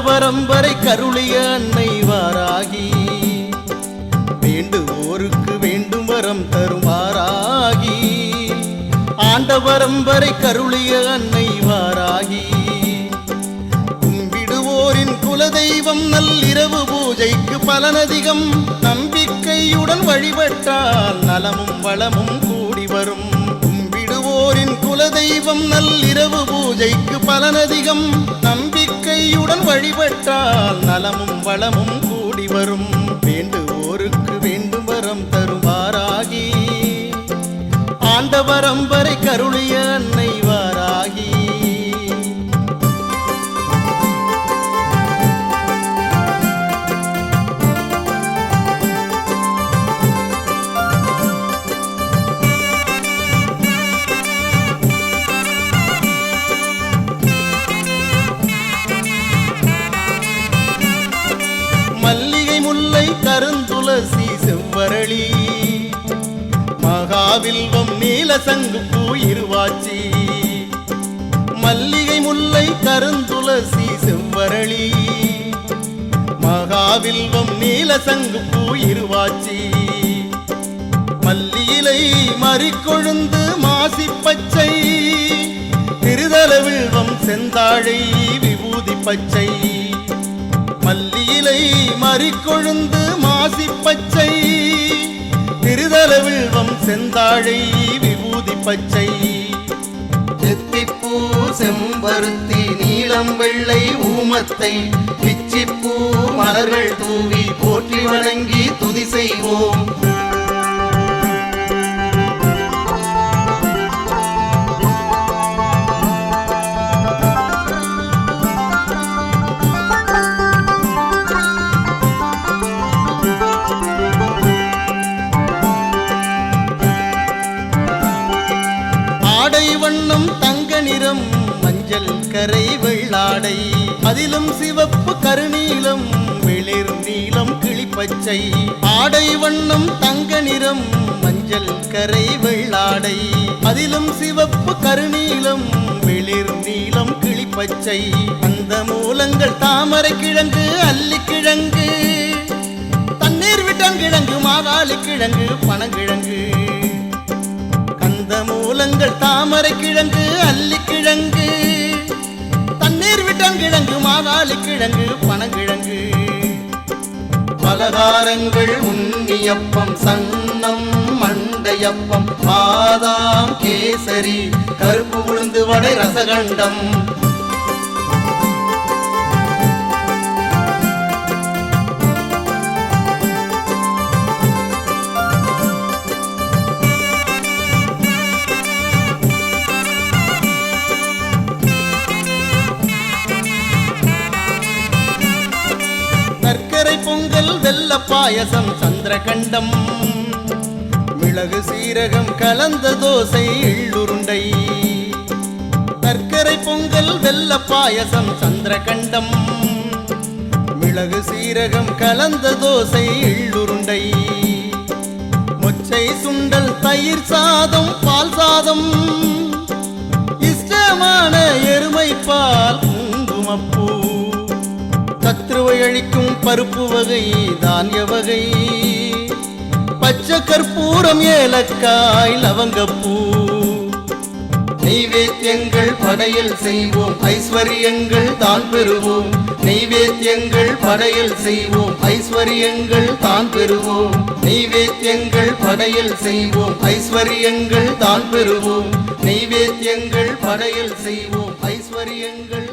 வரம்பரை கருளிய அன்னை வாராகி. வேண்டுவோருக்கு வேண்டும் வரம் தருமாறாகி. ஆண்ட வரம்பரை கருளிய அன்னை வாராகி. கும்பிடுவோரின் குலதெய்வம் நள்ளிரவு பூஜைக்கு பலனதிகம். நம்பிக்கையுடன் வழிபட்டால் நலமும் வளமும் கூடி வரும். கும்பிடுவோரின் குலதெய்வம் நள்ளிரவு பூஜைக்கு பலனதிகம். நம்பிக்கையுடன் வழிபட்டால் நலமும் வளமும் கூடி வரும். வேண்டுவோருக்கு வேண்டும் வரம் தருமாறாகி ஆண்டவரம்ப கருந்துளசி செவ்வரளி மகாவில்வம் நீலசங்கு பூ இருவாச்சி மல்லிகை முல்லை கருந்துளசி செவ்வரளி மகாவில்வம் நீலசங்கு பூ இருவாச்சி மல்லியிலை மறிக்கொழுந்து மாசி பச்சை திருதல வில்வம் செந்தாழை விபூதி பச்சை. மல்லி மறிக்கொழுந்து மாசி பச்சை திருதல வில்வம் செந்தாழை விபூதி பச்சை செத்திப்பூ செம்பருத்தி நீலம் வெள்ளை ஊமத்தை. பிச்சிப்பூ மலர்கள் தூவி போற்றி வணங்கி துதி செய்வோம். கரை வெள்ளாடை. அதிலும் சிவப்பு கருநீலம் வெளிர் நீளம் கிளிப்பச்சை. ஆடை வண்ணம் தங்க நிறம் மஞ்சள் கரை வெள்ளாடை. அதிலும் சிவப்பு கருநீளம் வெளிர் நீளம் கிளிப்பச்சை. அந்த மூலங்கள் தாமரை கிழங்கு அல்லி கிழங்கு தண்ணீர் விட்டங்கிழங்கு மாகாளி கிழங்கு பனங்கிழங்கு. கந்த மூலங்கள் தாமரை கிழங்கு பனங்கிழங்கு கிழங்கு பனங்கிழங்கு. பலகாரங்கள் உண்ணியப்பம் சன்னம் மண்டையப்பம் பாதாம் கேசரி கருப்பு உளுந்து வடை ரசகண்டம். தெல்ல பாயசம் சந்திரகண்டம். மிளகு சீரகம் கலந்த தோசை எள்ளுருண்டை. சர்க்கரை பொங்கல் வெல்ல பாயசம் சந்திரகண்டம். மிளகு சீரகம் கலந்த தோசை எள்ளுருண்டை. மொச்சை சுண்டல் தயிர் சாதம் பால் சாதம். பருப்பு வகை தானிய வகை. பச்சை கற்பூரம் ஏலக்காய் லவங்கப்பூ. நெய்வேத்தியங்கள் படையல் செய்வோம் ஐஸ்வர்யங்கள் தான் பெறுவோம். நெய்வேத்தியங்கள் படையல் செய்வோம் ஐஸ்வர்யங்கள் தான் பெறுவோம். நெய்வேத்தியங்கள் படையல் செய்வோம் ஐஸ்வர்யங்கள் தான் பெறுவோம். நெய்வேத்தியங்கள் படையல் செய்வோம் ஐஸ்வர்யங்கள்